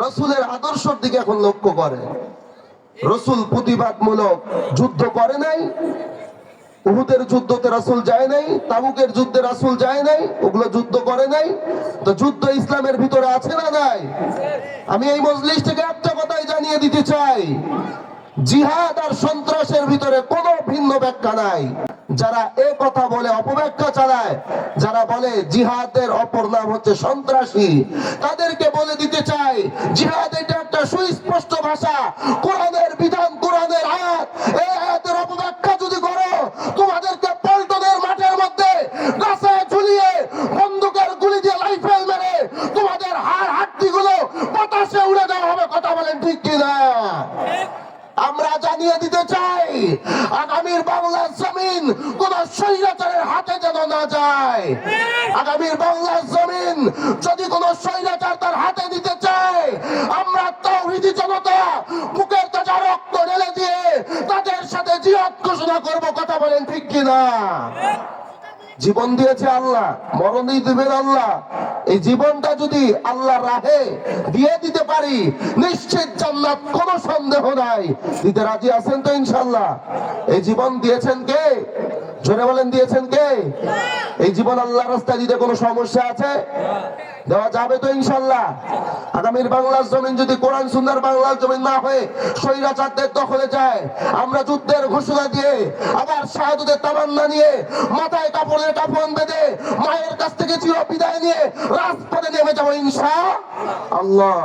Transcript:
রসুলের আদর্শের দিকে এখন লক্ষ্য করে। রসুল প্রতিবাদমূলক যুদ্ধ করে নাই। উহুদের যুদ্ধতে রাসুল যায় নাই, তাবুকের যুদ্ধে রাসুল যায় নাই, ওগুলো যুদ্ধ করে নাই। তো যুদ্ধ ইসলামের ভিতরে আছে না নাই? আমি এই মজলিস থেকে একটা কথাই জানিয়ে দিতে চাই। জিহাদ আর সন্ত্রাসের ভিতরে কোনো ভিন্ন ব্যাখ্যা নাই। যারা এ কথা বলে অপব্যাখ্যা চালায়, যারা বলে জিহাদের অপর নাম হচ্ছে সন্ত্রাসী, তাদেরকে বলে দিতে চাই, জিহাদ এটা একটা সুস্পষ্ট ভাষা। কোরআনের বিধান, কোরআনের আয়াত, এই আয়াতের অপব্যাখ্যা যদি করো, তোমাদেরকে পল্টনের মাঠের মধ্যে গাছে ঝুলিয়ে বন্দুকের গুলি দিয়ে লাইফেল মেরে তোমাদের হাড় হাড্ডি গুলো বাতাসে উড়ে দেওয়া হবে, কথা বলেন ঠিক কিনা? আমরা জানিয়ে দিতে চাই আগামীর বাংলার জমিন কোন স্বৈরাচারের হাতে যেন না যায়। আগামীর বাংলার জমিন যদি কোন স্বৈরাচার তার হাতে দিতে চায় আমরা তৌহিদি জনতা বুকের তাজা রক্ত ঢেলে দিয়ে তাদের সাথে জিহাদ ঘোষণা করব কথা বলেন ঠিক কিনা? জীবন দিয়েছে আল্লাহ মরণই দেবেন আল্লাহ এই জীবনটা যদি আল্লাহ রাহে দিয়ে দিতে পারি, নিশ্চিত জান্নাত কোনো সন্দেহ নাই। দিতে রাজি আছেন তো ইনশাল্লাহ এই জীবন দিয়েছেন কে? জোরে বলেন, দিয়েছেন কে? এই জীবন আল্লাহ রাস্তায় দিতে কোনো সমস্যা আছে? দেওয়া যাবে তো ইনশাল্লাহ আগামীর বাংলার জমিন যদি কোরআন সুন্দর বাংলার জমিন না হয়ে স্বৈরাচারদের দখলে যায়, আমরা যুদ্ধের ঘোষণা দিয়ে, আবার শাহাদুদের তামান্না নিয়ে, মাথায় কাপড়ের কাপড় বেঁধে, মায়ের কাছ থেকে চির বিদায় নিয়ে রাজপথে নেমে যাব ইনশা আল্লাহ।